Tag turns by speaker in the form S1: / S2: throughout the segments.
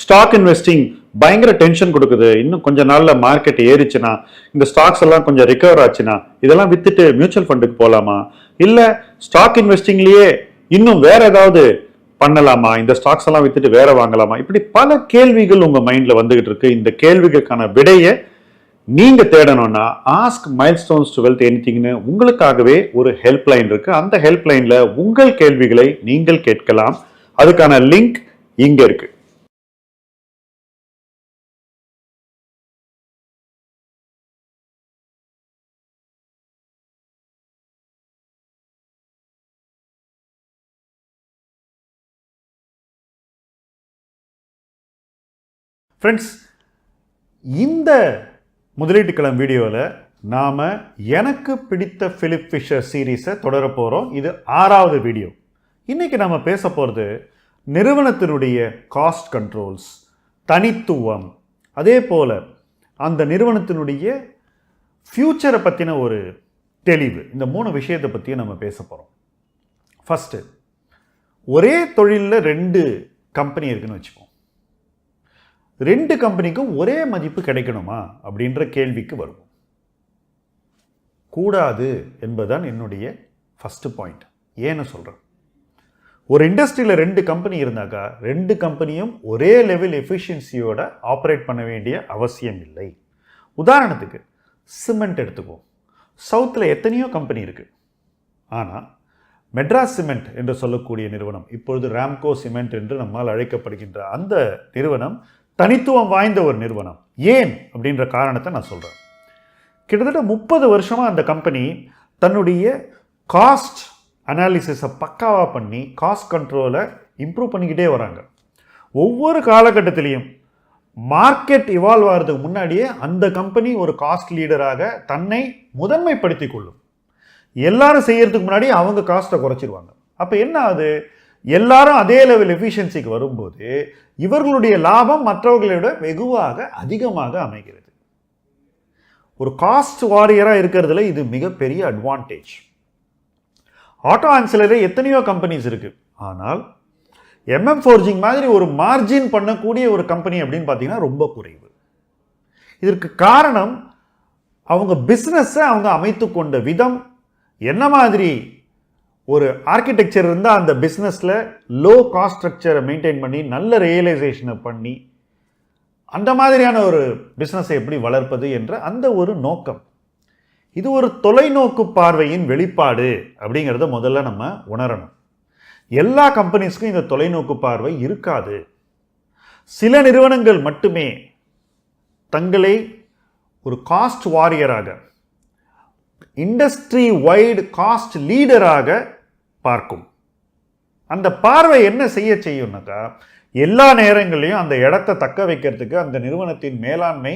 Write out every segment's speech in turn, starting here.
S1: Stock investing பயங்கர tension கொடுக்குது. இன்னும் கொஞ்ச நாளில் மார்க்கெட் ஏறிச்சுன்னா இந்த ஸ்டாக்ஸ் எல்லாம் கொஞ்சம் ரிகவர் ஆச்சுன்னா இதெல்லாம் வித்துட்டு மியூச்சுவல் ஃபண்டுக்கு போகலாமா இல்லை ஸ்டாக் இன்வெஸ்டிங்லேயே இன்னும் வேற ஏதாவது பண்ணலாமா? இந்த ஸ்டாக்ஸ் எல்லாம் வித்துட்டு வேற வாங்கலாமா? இப்படி பல கேள்விகள் உங்கள் மைண்டில் வந்துகிட்டு இருக்கு. இந்த கேள்விகளுக்கான விடையை நீங்க தேடணும்னா ஆஸ்க் மைல்ஸ்டோன்ஸ் டுவெல்த் எனிதிங்னு உங்களுக்காகவே ஒரு ஹெல்ப்லைன் இருக்கு. அந்த ஹெல்ப்லைனில் உங்கள் கேள்விகளை நீங்கள் கேட்கலாம். அதுக்கான லிங்க் இங்கே இருக்கு. ஃப்ரெண்ட்ஸ் இந்த முதலீட்டு வீடியோவில் நாம் எனக்கு பிடித்த ஃபிலிப் ஃபிஷர் சீரீஸை தொடர போகிறோம் இது ஆறாவது வீடியோ. இன்றைக்கி நம்ம பேச போகிறது நிறுவனத்தினுடைய காஸ்ட் கண்ட்ரோல்ஸ் தனித்துவம். அதே போல் அந்த நிறுவனத்தினுடைய ஃப்யூச்சரை பற்றின ஒரு தெளிவு. இந்த மூணு விஷயத்தை பற்றியும் நம்ம பேச போகிறோம் ஃபஸ்ட்டு ஒரே தொழிலில் ரெண்டு கம்பெனி இருக்குதுன்னு வச்சுப்போம் ரெண்டு கம்பெனிக்கும் ஒரே மதிப்பு கிடைக்கணுமா? அப்படின்ற கேள்விக்கு வரும். கூடாது என்பதுதான் என்னுடைய ஃபஸ்ட்டு பாயிண்ட் ஏன்னு சொல்கிறேன் ஒரு இண்டஸ்ட்ரியில் ரெண்டு கம்பெனி இருந்தாக்கா ரெண்டு கம்பெனியும் ஒரே லெவல் எஃபிஷியன்சியோட ஆப்ரேட் பண்ண வேண்டிய அவசியம் இல்லை. உதாரணத்துக்கு சிமெண்ட் எடுத்துக்குவோம். சவுத்தில் எத்தனையோ கம்பெனி இருக்குது ஆனால் மெட்ராஸ் சிமெண்ட் என்று சொல்லக்கூடிய நிறுவனம் இப்பொழுது ராம்கோ சிமெண்ட் என்று நம்மால் அழைக்கப்படுகின்ற அந்த நிறுவனம் தனித்துவம் வாய்ந்த ஒரு நிறுவனம். ஏன்? அப்படின்ற காரணத்தை நான் சொல்கிறேன் கிட்டத்தட்ட முப்பது வருஷமாக அந்த கம்பெனி தன்னுடைய காஸ்ட் அனாலிசிஸை பக்காவாக பண்ணி காஸ்ட் கண்ட்ரோலை இம்ப்ரூவ் பண்ணிக்கிட்டே வராங்க. ஒவ்வொரு காலகட்டத்திலையும் மார்க்கெட் இவால்வ் ஆகிறதுக்கு முன்னாடியே அந்த கம்பெனி ஒரு காஸ்ட் லீடராக தன்னை முதன்மைப்படுத்தி கொள்ளும். எல்லாரும் செய்யறதுக்கு முன்னாடி அவங்க காஸ்ட்டை குறைச்சிருவாங்க. அப்போ என்ன ஆகுது? எல்லாரும் அதே லெவல் எஃபிஷியன்சிக்கு வரும்போது இவர்களுடைய லாபம் மற்றவர்களை விட வெகுவாக அதிகமாக அமைகிறது. ஒரு காஸ்ட் வாரியராக இருக்கிறதுல இது மிகப்பெரிய அட்வான்டேஜ் ஆட்டோ ஆன்சிலரி எத்தனையோ கம்பெனிஸ் இருக்குது ஆனால் எம்எம் ஃபோர்ஜிங் மாதிரி ஒரு மார்ஜின் பண்ணக்கூடிய ஒரு கம்பெனி அப்படின்னு பார்த்தீங்கன்னா ரொம்ப குறைவு. இதற்கு காரணம் அவங்க பிஸ்னஸை அவங்க அமைத்து கொண்ட விதம் என்ன மாதிரி ஒரு ஆர்கிடெக்சர் இருந்தால் அந்த பிஸ்னஸில் லோ காஸ்ட் ஸ்ட்ரக்சரை மெயின்டைன் பண்ணி நல்ல ரியலைசேஷனை பண்ணி அந்த மாதிரியான ஒரு பிஸ்னஸை எப்படி வளர்ப்பது என்ற அந்த ஒரு நோக்கம். இது ஒரு தொலைநோக்கு பார்வையின் வெளிப்பாடு அப்படிங்கிறத முதல்ல நம்ம உணரணும். எல்லா கம்பெனிஸ்க்கும் இந்த தொலைநோக்கு பார்வை இருக்காது. சில நிறுவனங்கள் மட்டுமே தங்களை ஒரு காஸ்ட் வாரியராக இண்டஸ்ட்ரி வைடு காஸ்ட் லீடராக பார்க்கும். அந்த பார்வை என்ன செய்ய செய்யும்னாக்கா எல்லா நேரங்களையும் அந்த இடத்த தக்க வைக்கிறதுக்கு அந்த நிறுவனத்தின் மேலாண்மை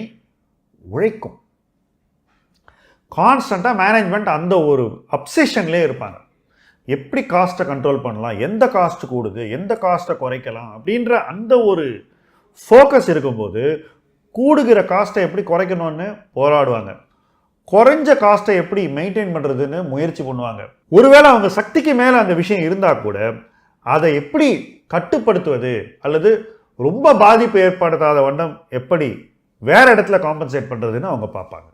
S1: உழைக்கும். கான்ஸ்டண்ட்டாக மேனேஜ்மெண்ட் அந்த ஒரு அப்செஷன்லேயே இருப்பாங்க. எப்படி காஸ்ட்டை கண்ட்ரோல் பண்ணலாம்? எந்த காஸ்ட் கூடுது? எந்த காஸ்ட்டை குறைக்கலாம்? அப்படின்ற அந்த ஒரு ஃபோக்கஸ் இருக்கும்போது கூடுகிற காஸ்ட்டை எப்படி குறைக்கணும்னு போராடுவாங்க. குறைஞ்ச காஸ்ட்டை எப்படி மெயின்டைன் பண்ணுறதுன்னு முயற்சி பண்ணுவாங்க. ஒருவேளை அவங்க சக்திக்கு மேலே அந்த விஷயம் இருந்தால் கூட அதை எப்படி கட்டுப்படுத்துவது அல்லது ரொம்ப பாதிப்பு ஏற்படுத்தாத வண்ணம் எப்படி வேற இடத்துல காம்பன்சேட் பண்ணுறதுன்னு அவங்க பார்ப்பாங்க.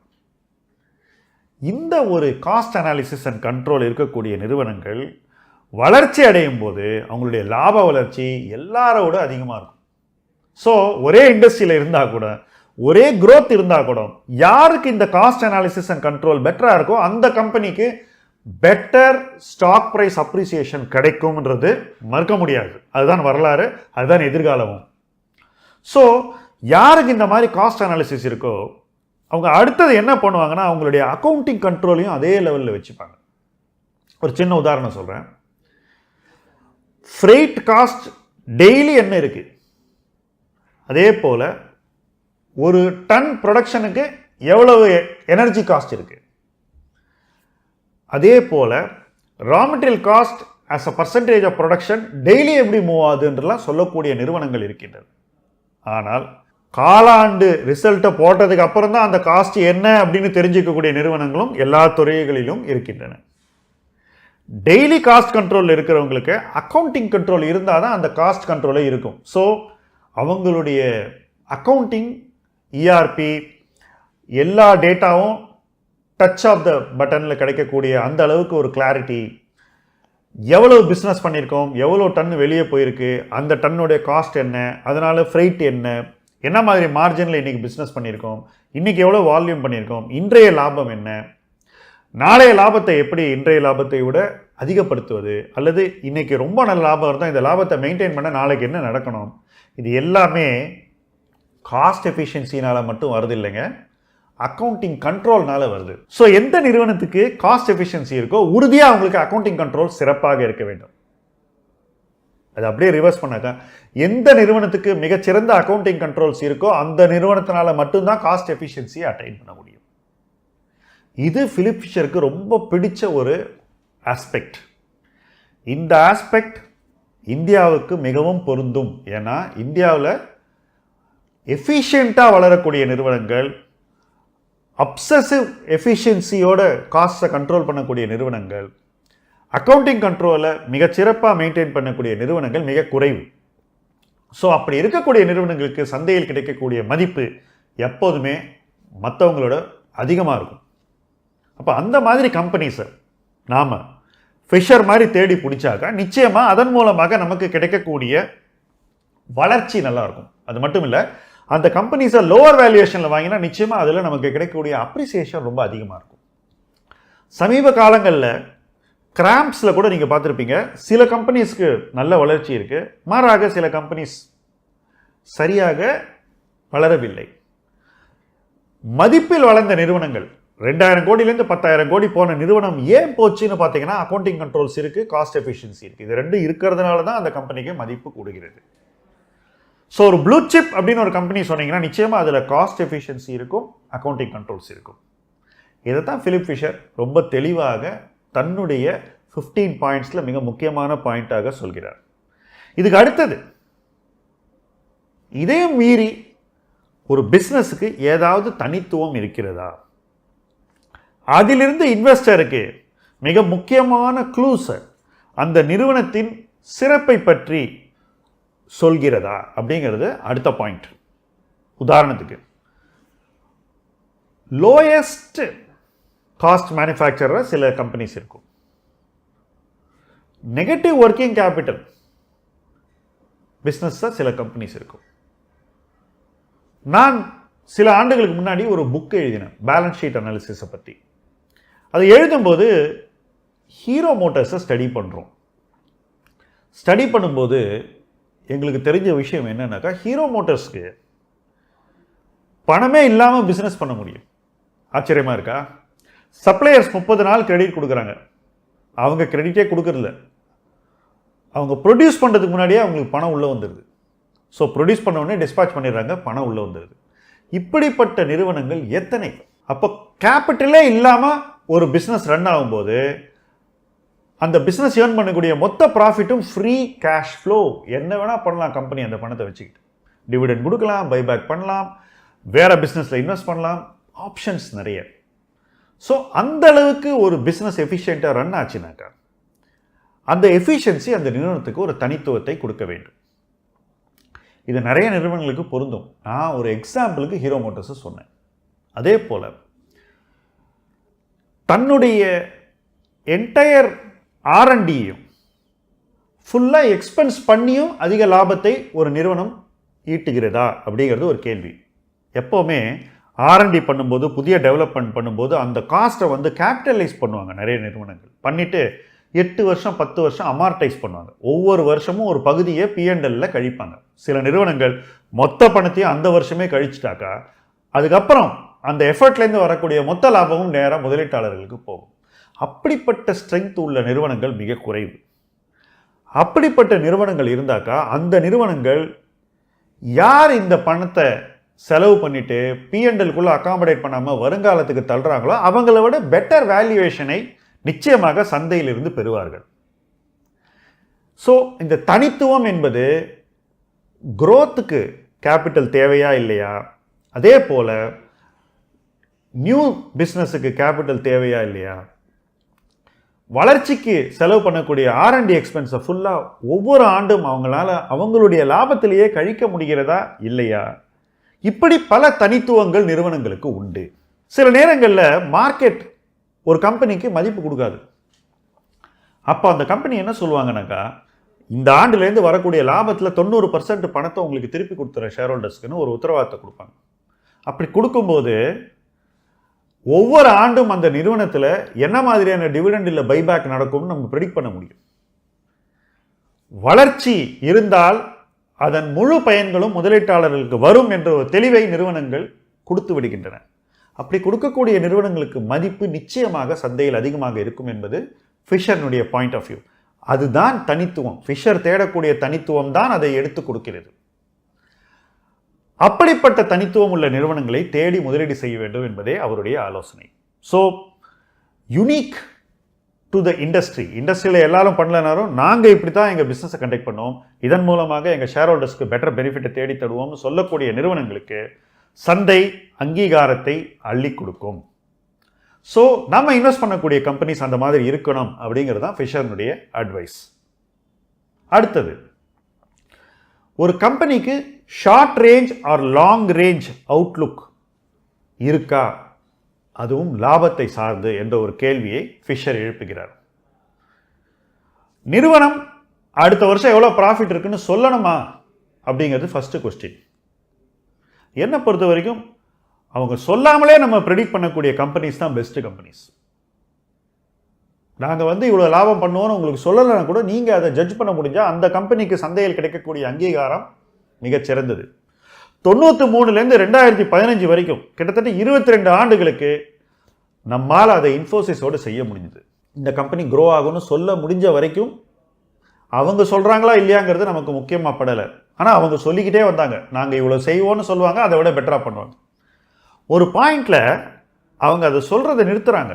S1: இந்த ஒரு காஸ்ட் அனாலிசிஸ் அண்ட் கண்ட்ரோல் இருக்கக்கூடிய நிறுவனங்கள் வளர்ச்சி அடையும் போது அவங்களுடைய லாப வளர்ச்சி எல்லாரோட அதிகமாக இருக்கும். ஸோ ஒரே இண்டஸ்ட்ரியில் இருந்தால் கூட ஒரே க்ரோத் இருந்தால் கூட யாருக்கு இந்த காஸ்ட் அனாலிசிஸ் அண்ட் கண்ட்ரோல் பெட்டராக இருக்கோ அந்த கம்பெனிக்கு பெட்டர் ஸ்டாக் ப்ரைஸ் அப்ரிசியேஷன் கிடைக்கும்ன்றது மறுக்க முடியாது. அதுதான் வரலாறு அதுதான் எதிர்காலமும். ஸோ யாருக்கு இந்த மாதிரி காஸ்ட் அனாலிசிஸ் இருக்கோ அவங்க அடுத்தது என்ன பண்ணுவாங்கன்னா அவங்களுடைய அக்கௌண்டிங் கண்ட்ரோலையும் அதே லெவலில் வச்சுப்பாங்க. ஒரு சின்ன உதாரணம் சொல்கிறேன் ஃப்ரைட் காஸ்ட் டெய்லி என்ன இருக்குது அதே போல் ஒரு டன் ப்ரொடக்ஷனுக்கு எவ்வளவு எனர்ஜி காஸ்ட் இருக்குது அதே போல் raw material cost as a percentage of production daily எப்படி மூவ் ஆகுதுன்றலாம் சொல்லக்கூடிய நிறுவனங்கள் இருக்கின்றன. ஆனால் காலாண்டு ரிசல்ட்டை போட்டதுக்கு அப்புறம் தான் அந்த காஸ்ட் என்ன அப்படின்னு தெரிஞ்சுக்கக்கூடிய நிறுவனங்களும் எல்லா துறைகளிலும் இருக்கின்றன. டெய்லி காஸ்ட் கண்ட்ரோலில் இருக்கிறவங்களுக்கு அக்கௌண்டிங் கண்ட்ரோல் இருந்தால் தான் அந்த காஸ்ட் கண்ட்ரோலே இருக்கும். ஸோ அவங்களுடைய அக்கௌண்டிங் இஆர்பி எல்லா டேட்டாவும் டச் ஆஃப் த பட்டனில் கிடைக்கக்கூடிய அந்த அளவுக்கு ஒரு கிளாரிட்டி எவ்வளவு பிஸ்னஸ் பண்ணியிருக்கோம் எவ்வளோ டன் வெளியே போயிருக்கு அந்த டன்னுடைய காஸ்ட் என்ன அதனால் ஃப்ரைட் என்ன என்ன மாதிரி மார்ஜினில் இன்றைக்கி பிஸ்னஸ் பண்ணியிருக்கோம் இன்றைக்கி எவ்வளோ வால்யூம் பண்ணியிருக்கோம் இன்றைய லாபம் என்ன நாளைய லாபத்தை எப்படி இன்றைய லாபத்தை விட அதிகப்படுத்துவது அல்லது இன்றைக்கி ரொம்ப நல்ல லாபம் இருந்தால் இந்த லாபத்தை மெயின்டைன் பண்ண நாளைக்கு என்ன நடக்கணும் இது எல்லாமே காஸ்ட் எஃபிஷியன்சினால் மட்டும் வருது இல்லைங்க. அக்கௌண்டிங் கண்ட்ரோல்னால வருது. ஸோ எந்த நிறுவனத்துக்கு காஸ்ட் எஃபிஷியன்சி இருக்கோ உறுதியாக அவங்களுக்கு அக்கௌண்டிங் கண்ட்ரோல் சிறப்பாக இருக்க வேண்டும். அது அப்படியே ரிவர்ஸ் பண்ணாக்கா எந்த நிறுவனத்துக்கு மிகச்சிறந்த அக்கௌண்டிங் கண்ட்ரோல்ஸ் இருக்கோ அந்த நிறுவனத்தினால மட்டும்தான் காஸ்ட் எஃபிஷியன்சியை அட்டைன் பண்ண முடியும். இது பிலிப் ஃபிஷருக்கு ரொம்ப பிடிச்ச ஒரு ஆஸ்பெக்ட் இந்த ஆஸ்பெக்ட் இந்தியாவுக்கு மிகவும் பொருந்தும். ஏன்னா இந்தியாவில் எஃபிஷியண்ட்டாக வளரக்கூடிய நிறுவனங்கள் அப்சசிவ் எஃபிஷியன்சியோட காஸ்ட்டை கண்ட்ரோல் பண்ணக்கூடிய நிறுவனங்கள் அக்கௌண்டிங் கண்ட்ரோலை மிகச்சிறப்பாக மெயின்டைன் பண்ணக்கூடிய நிறுவனங்கள் மிக குறைவு. ஸோ அப்படி இருக்கக்கூடிய நிறுவனங்களுக்கு சந்தையில் கிடைக்கக்கூடிய மதிப்பு எப்போதுமே மற்றவங்களோட அதிகமாக இருக்கும். அப்போ அந்த மாதிரி கம்பெனிஸை நாம் ஃபிஷர் மாதிரி தேடி பிடிச்சாக்கா நிச்சயமாக அதன் மூலமாக நமக்கு கிடைக்கக்கூடிய வளர்ச்சி நல்லா இருக்கும். அது மட்டும் இல்லை அந்த கம்பெனிஸை லோவர் வேல்யூவேஷனில் வாங்கினா நிச்சயமாக அதில் நமக்கு கிடைக்கக்கூடிய அப்ரிசியேஷன் ரொம்ப அதிகமாக இருக்கும். சமீப காலங்களில் கிராம்ப்ஸில் கூட நீங்கள் பார்த்துருப்பீங்க. சில கம்பெனிஸ்க்கு நல்ல வளர்ச்சி இருக்குது மாறாக சில கம்பெனிஸ் சரியாக வளரவில்லை. மதிப்பில் வளர்ந்த நிறுவனங்கள் ரெண்டாயிரம் கோடியிலேருந்து பத்தாயிரம் கோடி போன நிறுவனம் ஏன் போச்சுன்னு பார்த்தீங்கன்னா அக்கௌண்டிங் கண்ட்ரோல்ஸ் இருக்குது காஸ்ட் எஃபிஷியன்சி இருக்குது இது ரெண்டும் இருக்கிறதுனால தான் அந்த கம்பெனிக்கு மதிப்பு கூடுகிறது. ஸோ ஒரு ப்ளூ சிப் அப்படின்னு ஒரு கம்பெனி சொன்னீங்கன்னா நிச்சயமாக அதில் காஸ்ட் எஃபிஷியன்சி இருக்கும் அக்கௌண்டிங் கண்ட்ரோல்ஸ் இருக்கும். இதை தான் ஃபிலிப் ஃபிஷர் ரொம்ப தெளிவாக தன்னுடைய ஃபிஃப்டீன் பாயிண்ட்ஸில் மிக முக்கியமான பாயிண்ட்டாக சொல்கிறார். இதுக்கு அடுத்தது இதையும் மீறி ஒரு பிஸ்னஸுக்கு ஏதாவது தனித்துவம் இருக்கிறதா? அதிலிருந்து இன்வெஸ்டருக்கு மிக முக்கியமான க்ளூஸை அந்த நிறுவனத்தின் சிறப்பை பற்றி சொல்கிறதா அப்படிங்கிறது அடுத்த பாயிண்ட் உதாரணத்துக்கு லோயஸ்ட் காஸ்ட் மேனுஃபேக்சரர் சில கம்பெனிஸ் இருக்கும். நெகட்டிவ் ஒர்க்கிங் கேபிட்டல் பிஸ்னஸாக சில கம்பெனிஸ் இருக்கும். நான் சில ஆண்டுகளுக்கு முன்னாடி ஒரு புக் எழுதினேன் பேலன்ஸ் ஷீட் அனாலிசிஸை பற்றி அதை எழுதும்போது ஹீரோ மோட்டார்ஸை ஸ்டடி பண்ணுறோம் ஸ்டடி பண்ணும்போது எங்களுக்கு தெரிஞ்ச விஷயம் என்னன்னாக்கா ஹீரோ மோட்டர்ஸ்க்கு பணமே இல்லாமல் பிஸ்னஸ் பண்ண முடியும். ஆச்சரியமாக இருக்கா? சப்ளையர்ஸ் முப்பது நாள் கிரெடிட் கொடுக்குறாங்க. அவங்க கிரெடிட்டே கொடுக்கறதில்ல. அவங்க ப்ரொடியூஸ் பண்ணுறதுக்கு முன்னாடியே அவங்களுக்கு பணம் உள்ளே வந்துடுது ஸோ ப்ரொடியூஸ் பண்ண உடனே டிஸ்பேச் பண்ணிடுறாங்க பணம் உள்ளே வந்துடுது இப்படிப்பட்ட நிறுவனங்கள் எத்தனை? அப்போ கேபிட்டலே இல்லாமல் ஒரு பிஸ்னஸ் ரன் ஆகும்போது அந்த பிஸ்னஸ் ஏர்ன் பண்ணக்கூடிய மொத்த ப்ராஃபிட்டும் ஃப்ரீ கேஷ் ஃப்ளோ என்ன வேணால் பண்ணலாம் கம்பெனி அந்த பணத்தை வச்சுக்கிட்டு. டிவிடெண்ட் கொடுக்கலாம் பைபேக் பண்ணலாம் வேறு பிஸ்னஸில் இன்வெஸ்ட் பண்ணலாம். ஆப்ஷன்ஸ் நிறைய. ஸோ அந்த அளவுக்கு ஒரு பிஸ்னஸ் எஃபிஷியண்ட்டாக ரன் ஆச்சுனாக்கா அந்த எஃபிஷியன்சி அந்த நிறுவனத்துக்கு ஒரு தனித்துவத்தை கொடுக்க வேண்டும். இது நிறைய நிறுவனங்களுக்கு பொருந்தும். நான் ஒரு எக்ஸாம்பிளுக்கு ஹீரோ மோட்டர்ஸை சொன்னேன். அதே போல் தன்னுடைய என்டையர் ஆர்என்டியும் ஃபுல்லாக எக்ஸ்பென்ஸ் பண்ணியும் அதிக லாபத்தை ஒரு நிறுவனம் ஈட்டுகிறதா அப்படிங்கிறது ஒரு கேள்வி. எப்போவுமே ஆர்என்டி பண்ணும்போது புதிய டெவலப்மெண்ட் பண்ணும்போது அந்த காஸ்ட்டை வந்து கேபிட்டலைஸ் பண்ணுவாங்க நிறைய நிறுவனங்கள். பண்ணிவிட்டு எட்டு வருஷம் பத்து வருஷம் அமார்டைஸ் பண்ணுவாங்க. ஒவ்வொரு வருஷமும் ஒரு பகுதியை பிஎன்எல்ல கழிப்பாங்க. சில நிறுவனங்கள் மொத்த பணத்தையும் அந்த வருஷமே கழிச்சிட்டாக்கா அதுக்கப்புறம் அந்த எஃபர்ட்லேருந்து வரக்கூடிய மொத்த லாபமும் நேராக முதலீட்டாளர்களுக்கு போகும். அப்படிப்பட்ட ஸ்ட்ரென்த் உள்ள நிறுவனங்கள் மிக குறைவு. அப்படிப்பட்ட நிறுவனங்கள் இருந்தாக்கா அந்த நிறுவனங்கள் யார் இந்த பணத்தை செலவு பண்ணிவிட்டு பிஎன்எல்குள்ளே அகாமடேட் பண்ணாமல் வருங்காலத்துக்கு தள்ளுறாங்களோ அவங்கள விட பெட்டர் வேல்யூவேஷனை நிச்சயமாக சந்தையிலிருந்து பெறுவார்கள். ஸோ இந்த தனித்துவம் என்பது குரோத்துக்கு கேபிட்டல் தேவையா இல்லையா? அதே போல் நியூ பிஸ்னஸுக்கு கேபிட்டல் தேவையா இல்லையா? வளர்ச்சிக்கு செலவு பண்ணக்கூடிய ஆர்என்டி எக்ஸ்பென்ஸை ஃபுல்லாக ஒவ்வொரு ஆண்டும் அவங்களால அவங்களுடைய லாபத்திலேயே கழிக்க முடிகிறதா இல்லையா? இப்படி பல தனித்துவங்கள் நிறுவனங்களுக்கு உண்டு. சில நேரங்களில் மார்க்கெட் ஒரு கம்பெனிக்கு மதிப்பு கொடுக்காது. அப்போ அந்த கம்பெனி என்ன சொல்லுவாங்கனாக்கா இந்த ஆண்டுலேருந்து வரக்கூடிய லாபத்தில் தொண்ணூறு பர்சன்ட் பணத்தை உங்களுக்கு திருப்பி கொடுத்துற ஷேர் ஹோல்டர்ஸ்க்குன்னு ஒரு உத்தரவாதத்தை கொடுப்பாங்க. அப்படி கொடுக்கும்போது ஒவ்வொரு ஆண்டும் அந்த நிறுவனத்தில் என்ன மாதிரியான டிவிடெண்ட் இல்லை பைபேக் நடக்கும்னு நம்ம ப்ரெடிக்ட் பண்ண முடியும். வளர்ச்சி இருந்தால் அதன் முழு பயன்களும் முதலீட்டாளர்களுக்கு வரும் என்ற ஒரு தெளிவை நிறுவனங்கள் கொடுத்து விடுகின்றன. அப்படி கொடுக்கக்கூடிய நிறுவனங்களுக்கு மதிப்பு நிச்சயமாக சந்தையில் அதிகமாக இருக்கும் என்பது ஃபிஷர்னுடைய பாயிண்ட் ஆஃப் வியூ அதுதான் தனித்துவம். ஃபிஷர் தேடக்கூடிய தனித்துவம் தான் அதை எடுத்து கொடுக்கிறது. அப்படிப்பட்ட தனித்துவம் உள்ள நிறுவனங்களை தேடி முதலீடு செய்ய வேண்டும் என்பதே அவருடைய ஆலோசனை. So unique to the industry இண்டஸ்ட்ரியில் எல்லாரும் பண்ணலனாலும் நாங்கள் இப்படி தான் எங்கள் பிஸ்னஸை கண்டக்ட் பண்ணுவோம் இதன் மூலமாக எங்கள் ஷேர் ஹோல்டர்ஸ்க்கு பெட்டர் பெனிஃபிட்டை தேடி தருவோம்னு சொல்லக்கூடிய நிறுவனங்களுக்கு சந்தை அங்கீகாரத்தை அள்ளி கொடுக்கும். ஸோ நம்ம இன்வெஸ்ட் பண்ணக்கூடிய கம்பெனிஸ் அந்த மாதிரி இருக்கணும் அப்படிங்கிறது தான் ஃபிஷர்னுடைய அட்வைஸ் அடுத்தது ஒரு கம்பெனிக்கு short range or long range outlook இருக்கா? அதுவும் லாபத்தை சார்ந்து என்ற ஒரு கேள்வியை ஃபிஷர் எழுப்புகிறார். நிறுவனம் அடுத்த வருஷம் எவ்வளோ ப்ராஃபிட் இருக்குன்னு சொல்லணுமா? அப்படிங்கிறது ஃபஸ்ட்டு கொஸ்டின் என்னை பொறுத்த வரைக்கும் அவங்க சொல்லாமலே நம்ம ப்ரெடிக்ட் பண்ணக்கூடிய கம்பெனிஸ் தான் பெஸ்ட்டு கம்பெனிஸ் நாங்கள் வந்து இவ்வளோ லாபம் பண்ணுவோம்னு உங்களுக்கு சொல்லலைன்னா கூட நீங்கள் அதை ஜட்ஜ் பண்ண முடிஞ்சால் அந்த கம்பெனிக்கு சந்தையில் கிடைக்கக்கூடிய அங்கீகாரம் மிகச்சிறந்தது. தொண்ணூற்றி மூணுலேருந்து ரெண்டாயிரத்தி பதினஞ்சு வரைக்கும் கிட்டத்தட்ட இருபத்தி ரெண்டு ஆண்டுகளுக்கு நம்மால் அதை இன்ஃபோசிஸோடு செய்ய முடிஞ்சுது. இந்த கம்பெனி க்ரோ ஆகும்னு சொல்ல முடிஞ்ச வரைக்கும் அவங்க சொல்கிறாங்களா இல்லையாங்கிறது நமக்கு முக்கியமாக படலை. ஆனால் அவங்க சொல்லிக்கிட்டே வந்தாங்க. நாங்கள் இவ்வளோ செய்வோன்னு சொல்லுவாங்க அதை விட பெட்டராக பண்ணுவாங்க. ஒரு பாயிண்டில் அவங்க அதை சொல்கிறத நிறுத்துகிறாங்க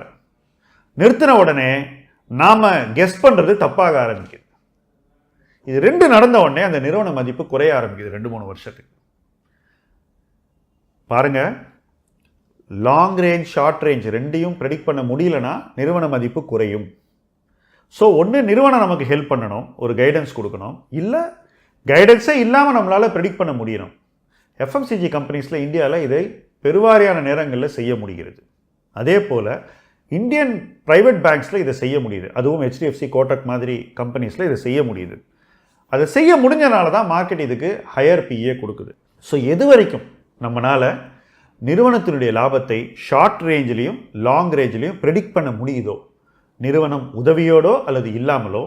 S1: நிறுத்தின உடனே நாம் கெஸ் பண்ணுறது தப்பாக ஆரம்பிக்குது. இது ரெண்டு நடந்த உடனே அந்த நிறுவன மதிப்பு குறைய ஆரம்பிக்குது ரெண்டு மூணு வருஷத்துக்கு. பாருங்க லாங் ரேஞ்ச் ஷார்ட் ரேஞ்ச் ரெண்டையும் ப்ரெடிக்ட் பண்ண முடியலன்னா நிறுவன மதிப்பு குறையும். ஸோ ஒன்று நிறுவனம் நமக்கு ஹெல்ப் பண்ணணும் ஒரு கைடன்ஸ் கொடுக்கணும். இல்லை கைடன்ஸே இல்லாமல் நம்மளால் ப்ரெடிக்ட் பண்ண முடியணும். எஃப்எம்சிஜி கம்பெனிஸில் இந்தியாவில் இதை பெருவாரியான நேரங்களில் செய்ய முடிகிறது. அதே போல் இந்தியன் ப்ரைவேட் பேங்க்ஸில் இதை செய்ய முடியுது. அதுவும் ஹெச்டிஎஃப்சி கோட்டக் மாதிரி கம்பெனிஸில் இதை செய்ய முடியுது. அதை செய்ய முடிஞ்சனால தான் மார்க்கெட் இதுக்கு ஹையர் பிஏ கொடுக்குது. ஸோ எது வரைக்கும் நம்மளால் நிறுவனத்தினுடைய லாபத்தை ஷார்ட் ரேஞ்சிலையும் லாங் ரேஞ்சிலையும் ப்ரெடிக்ட் பண்ண முடியுதோ நிறுவனம் உதவியோடோ அல்லது இல்லாமலோ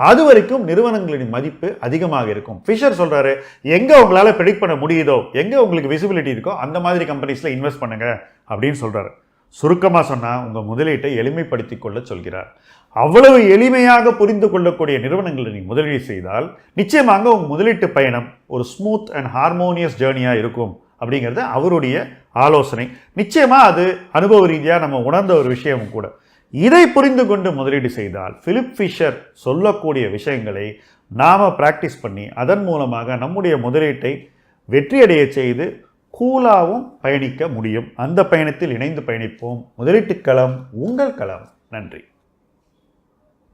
S1: அது வரைக்கும் நிறுவனங்களின் மதிப்பு அதிகமாக இருக்கும். ஃபிஷர் சொல்கிறாரு எங்கே உங்களால் ப்ரெடிக்ட் பண்ண முடியுதோ எங்கே உங்களுக்கு விசிபிலிட்டி இருக்கோ அந்த மாதிரி கம்பெனிஸில் இன்வெஸ்ட் பண்ணுங்க அப்படின்னு சொல்கிறாரு சுருக்கமாக சொன்னால் உங்கள் முதலீட்டை எளிமைப்படுத்தி கொள்ள சொல்கிறார். அவ்வளவு எளிமையாக புரிந்து கொள்ளக்கூடிய நிறுவனங்களை நீங்கள் முதலீடு செய்தால் நிச்சயமாக உங்கள் முதலீட்டு பயணம் ஒரு ஸ்மூத் அண்ட் ஹார்மோனியஸ் ஜேர்னியாக இருக்கும் அப்படிங்கிறது அவருடைய ஆலோசனை. நிச்சயமாக அது அனுபவ ரீதியாக நம்ம உணர்ந்த ஒரு விஷயமும் கூட. இதை புரிந்து கொண்டு முதலீடு செய்தால் ஃபிலிப் ஃபிஷர் சொல்லக்கூடிய விஷயங்களை நாம் ப்ராக்டிஸ் பண்ணி அதன் மூலமாக நம்முடைய முதலீட்டை வெற்றியடைய செய்து கூலாகவும் பயணிக்க முடியும். அந்த பயணத்தில் இணைந்து பயணிப்போம். முதலீட்டுக் களம் உங்கள் களம். நன்றி.